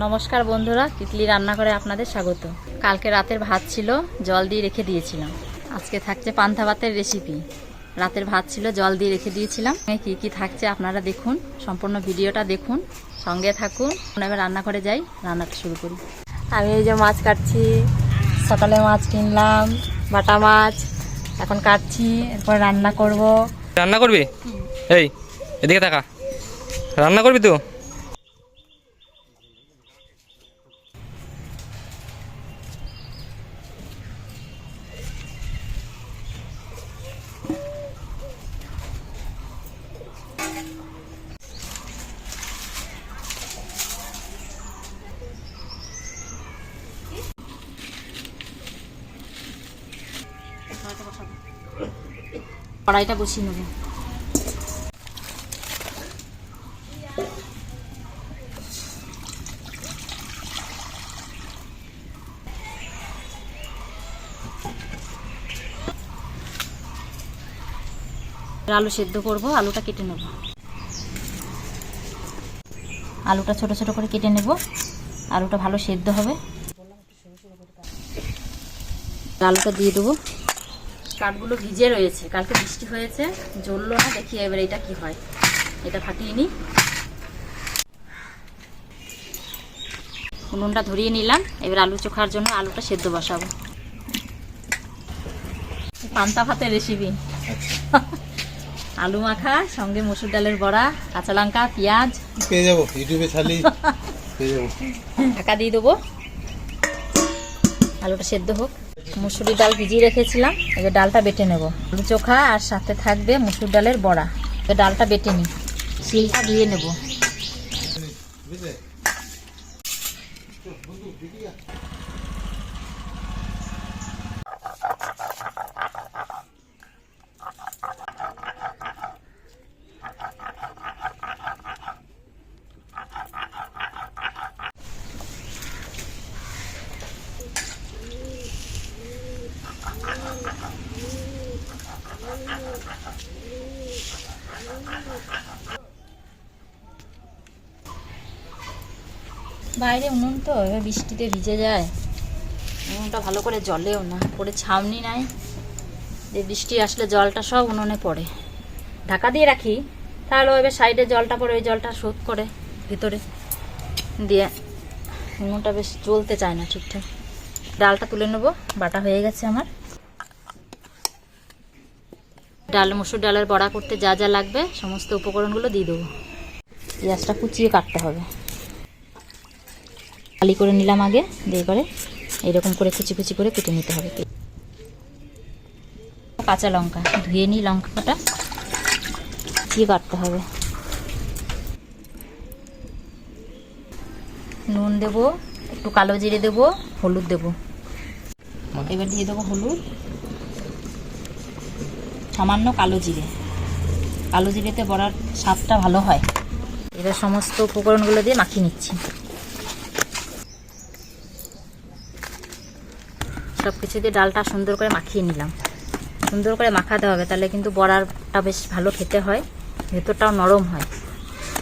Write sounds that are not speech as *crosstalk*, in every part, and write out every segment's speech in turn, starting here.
নমস্কার বন্ধুরা তিতলি রান্না করে আপনাদের স্বাগত। কালকে রাতের ভাত ছিল জল দিয়ে রেখে দিয়েছিলাম। আজকে থাকছে পান্থা ভাতের রেসিপি রাতের ভাত ছিল জল দিয়ে রেখে দিয়েছিলাম। কি কি থাকছে আপনারা দেখুন সম্পূর্ণ ভিডিওটা দেখুন সঙ্গে থাকুন। এবার রান্নাঘরে যাই রান্নাটা শুরু করি। আমি এই যে মাছ কাটছি সকালে মাছ কিনলাম বাটা মাছ এখন কাটছি এরপর রান্না করব। রান্না করবি? এই এদিকে তাকা রান্না করবি তো? কড়াইটা বসিয়ে নেব। আলু সেদ্ধ করব, আলুটা কেটে নেব। আলুটা ছোট ছোট করে কেটে নেব, আলুটা ভালো সেদ্ধ হবে। আলুটা দিয়ে দেবো। কাঠগুলো ভিজে রয়েছে। কালকে বৃষ্টি হয়েছে জ্বললো না দেখি এবার এটা কি হয়। এটা ফাটিয়ে নিই। উনুনটা ধরিয়ে নিলাম এবার আলু চোখার জন্য আলুটা সেদ্ধ বসাবো। পান্তা ভাতের রেসিপি আলু মাখা সঙ্গে মসুর ডালের বড়া কাঁচা লঙ্কা পেঁয়াজ। পেয়ে যাব ইউটিউবে *laughs* পেয়ে যাব। ঢাকা দিয়ে দেবো। আলুটা সেদ্ধ হোক। মুসুরি ডাল ভিজিয়ে রেখেছিলাম এই যে ডালটা বেটে নেব। আলু চোখা আর সাথে থাকবে মুসুর ডালের বড়া। এই ডালটা বেটে নিই। শিলটা দিয়ে নেব। বাইরে উনুন তো, এবার বৃষ্টিতে ভিজে যায়। উনুনটা ভালো করে জলেও না পরে ছাউনি নাই। যে বৃষ্টি আসলে জলটা সব উনুনে পড়ে। ঢাকা দিয়ে রাখি, তাহলে এবার সাইডে জলটা পড়ে, ওই জলটা শোধ করে ভিতরে দিয়ে উনুনটা বেশ জ্বলতে চায় না ঠিকঠাক। ডালটা তুলে নেব, বাটা হয়ে গেছে আমার। ডাল, মুসুর ডালের বড়া করতে যা যা লাগবে, সমস্ত উপকরণগুলো দিয়ে দেবো। পেঁয়াজটা কুচিয়ে কাটতে হবে। খালি করে নিলাম আগে, দিয়ে করে এরকম করে কুচি কুচি করে কেটে নিতে হবে। কাঁচা লঙ্কা, ধুয়ে নিই লঙ্কাটা কুচিয়ে কাটতে হবে। নুন দেব, একটু কালো জিরে দেব, হলুদ দেব। এবার দিয়ে দেবো হলুদ। সামান্য কালো জিরে। কালো জিরেতে বড়ার স্বাদটা ভালো হয়। এবার সমস্ত উপকরণগুলো দিয়ে মাখিয়ে নিচ্ছি। সব কিছু দিয়ে ডালটা সুন্দর করে মাখিয়ে নিলাম। সুন্দর করে মাখাতে হবে, তাহলে কিন্তু বড়ারটা বেশ ভালো খেতে হয়, ভেতরটাও নরম হয়।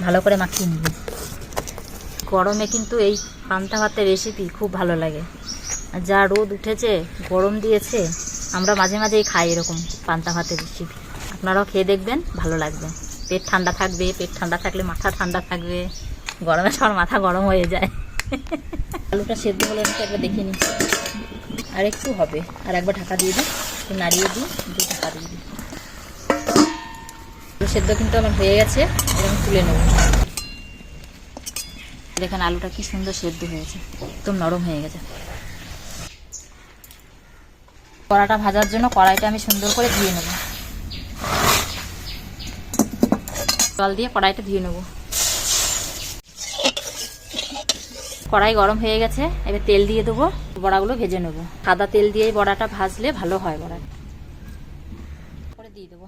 ভালো করে মাখিয়ে নিব। গরমে কিন্তু এই পান্তা ভাতের রেসিপি খুব ভালো লাগে। আর যা রোদ উঠেছে, গরম দিয়েছে, আমরা মাঝে মাঝেই খাই এরকম পান্তা ভাতের রেসিপি আপনারাও খেয়ে দেখবেন, ভালো লাগবে। পেট ঠান্ডা থাকবে, পেট ঠান্ডা থাকলে মাথা ঠান্ডা থাকবে। গরমে সবার মাথা গরম হয়ে যায়। *laughs* আলুটা সেদ্ধ হলে একবার দেখে নিই আর একটু হবে। আর একবার ঢাকা দিয়ে দিই, একটু নাড়িয়ে দিই দিয়ে ঢাকা দিয়ে দিই। সেদ্ধ কিন্তু আমার হয়ে গেছে এরকম তুলে নেব। দেখেন আলুটা কি সুন্দর সেদ্ধ হয়েছে, একদম নরম হয়ে গেছে। কড়াটা ভাজার জন্য কড়াইটা আমি সুন্দর করে ধুয়ে নেব। জল দিয়ে কড়াইটা ধুয়ে নেব। কড়াই গরম হয়ে গেছে, এবার তেল দিয়ে দেবো, বড়াগুলো ভেজে নেব। সাদা তেল দিয়ে বড়াটা ভাজলে ভালো হয় বড়া করে দিয়ে দেবো।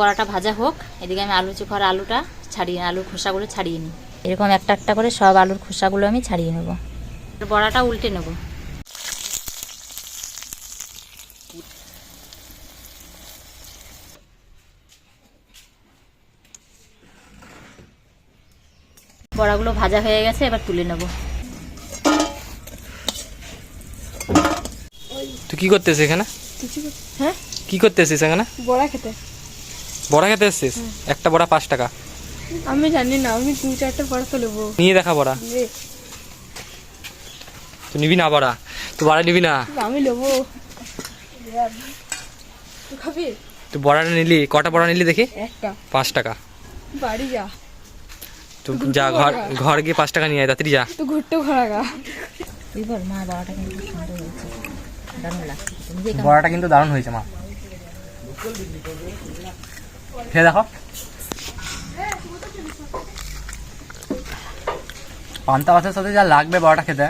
বড়াটা ভাজা হোক, এদিকে আমি আলু চোখার আলুটা ছাড়িয়ে, আলুর খোসাগুলো ছাড়িয়ে নিই। এরকম একটা একটা করে সব আলুর খোসাগুলো আমি ছাড়িয়ে নেব। বড়াটা উল্টে নেব। বড়াগুলো ভাজা হয়ে গেছে এবার তুলে নেব। তুই কি করতেছিস এখানে? হ্যাঁ? কি করতেছিস এখানে? বড়া খেতে। বড়া খেতে এসছিস? একটা বড়া পাঁচ টাকা। আমি জানি না আমি দু চারটে বড়া তো নেব। নিয়ে দেখা বড়া। তুই নিবি না বড়া? তুই বড়া নিবি না? আমি নেব। তুই খাবি তুই বড়াটা নিলি? কটা বড়া নিলি দেখি? একটা। পাঁচ টাকা। বাড়ি যা। যা ঘর ঘর গিয়ে পাঁচ টাকা নিয়ে আয় তাড়াতাড়ি যা। তুই ঘুরতে ঘোরা গা। তুই বল মা বড়াটা কিন্তু সুন্দর হয়েছে। দারুণ লাগছে। বড়াটা কিন্তু দারুণ হয়েছে মা। খেয়ে দেখো। পান্তা ভাতের সাথে যা লাগবে বড়াটা খেতে।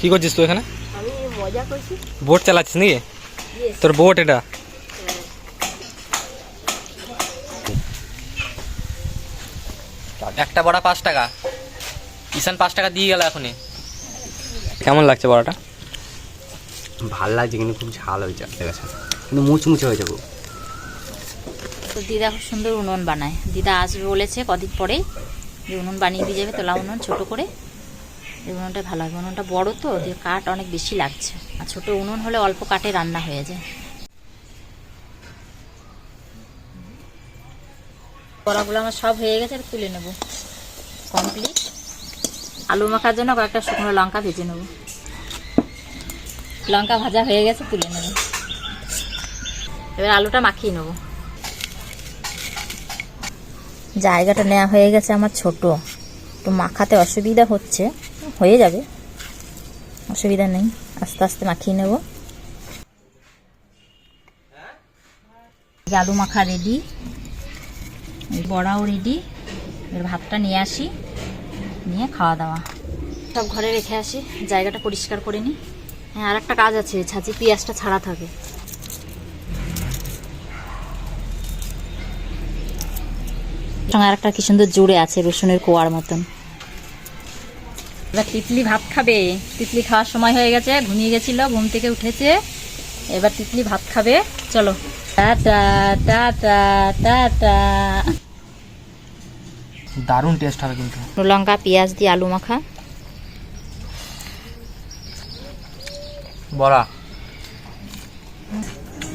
কি করছিস তুই এখানে? আমি মজা করছি। বোট চালাচ্ছিস নাকি? তোর বোট এটা। একটা বড়া পাঁচ টাকা। ঈশান পাঁচ টাকা দিয়ে গেল এখনই। কেমন লাগছে বড়াটা? ভালো লাগছে কিন্তু খুব ঝাল হয়েছে লেগেছে কিন্তু মুচমুচে হয়েছে খুব। তো দিদা খুব সুন্দর উনুন বানায়। দিদা আসবে বলেছে কদিন পরেই যে উনুন বানিয়ে দিয়ে যাবে তোলা উনুন ছোট করে। এই উনুনটা ভালো হবে। উনুনটা বড় তো দিয়ে কাঠ অনেক বেশি লাগছে। আর ছোট উনুন হলে অল্প কাঠে রান্না হয়ে যায়। বড়াগুলো আমার সব হয়ে গেছে এবার তুলে নেব। কমপ্লিট আলু মাখার জন্য কয়েকটা শুকনো লঙ্কা ভেজে নেব। লঙ্কা ভাজা হয়ে গেছে, তুলে নেব। এবার আলুটা মাখিয়ে নেব। জায়গাটা নেওয়া হয়ে গেছে আমার ছোট। তো মাখাতে অসুবিধা হচ্ছে, হয়ে যাবে। অসুবিধা নেই, আস্তে আস্তে মাখিয়ে নেব। আলু মাখা রেডি বড়াও রেডি এবার ভাতটা নিয়ে আসি। নিয়ে খাওয়া দাওয়া। সব ঘরে রেখে আসি। জায়গাটা পরিষ্কার করে নিই। হ্যাঁ আর একটা কাজ আছে, ছাঁচি পেঁয়াজটা ছাড়া থাকে। সঙ্গে আরেকটা কি সুন্দর জুড়ে আছে, রসুনের কোয়ার মতন। এবার তিতলি ভাত খাবে। তিতলি খাওয়ার সময় হয়ে গেছে, ঘুমিয়ে গেছিল, ঘুম থেকে উঠেছে। এবার তিতলি ভাত খাবে। চলো। টাটা টাটা টাটা দারুণ টেস্ট হবে কিন্তু। লঙ্কা পেঁয়াজ দিয়ে আলু মাখা। বড়া।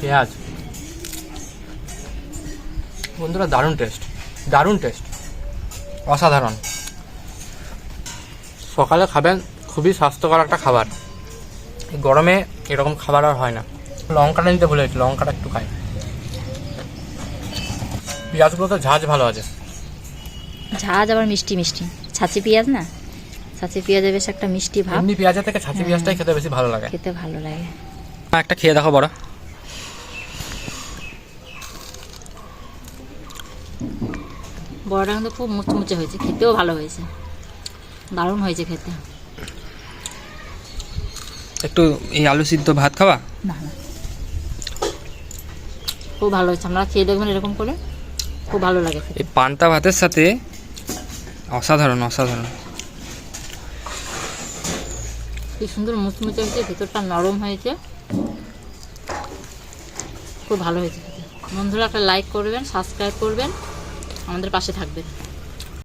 পেঁয়াজ। বন্ধুরা দারুণ টেস্ট দারুণ টেস্ট অসাধারণ। সকালে খাবেন খুবই স্বাস্থ্যকর একটা খাবার। গরমে এরকম খাবার আর হয় না। লঙ্কাটা নিতে ভুলে গেছি লঙ্কাটা একটু খাই। পেঁয়াজগুলো তো ঝাঁজ ভালো আছে। ঝাঁজ আবার মিষ্টি মিষ্টি। ছাঁচি পেঁয়াজ না? ছাঁচি পেঁয়াজে বেশ একটা মিষ্টি ভাব। এমনি পেঁয়াজের থেকে ছাঁচি পেঁয়াজটাই খেতে বেশি ভালো লাগে। খেতে ভালো লাগে। একটা খেয়ে দেখো বড়। বড়টা কিন্তু খুব মুচমুচে হয়েছে খেতেও ভালো হয়েছে। দারুণ হয়েছে খেতে। একটু এই আলু সিদ্ধ ভাত খাওয়া না না। খুব ভালো হয়েছে। আপনারা খেয়ে দেখবেন এরকম করে। খুব ভালো লাগে এই পান্তা ভাতের সাথে অসাধারণ অসাধারণ। কি সুন্দর মুচমুচে হয়েছে ভেতরটা নরম হয়েছে। খুব ভালো হয়েছে বন্ধুরা একটা লাইক করবেন সাবস্ক্রাইব করবেন আমাদের পাশে থাকবেন।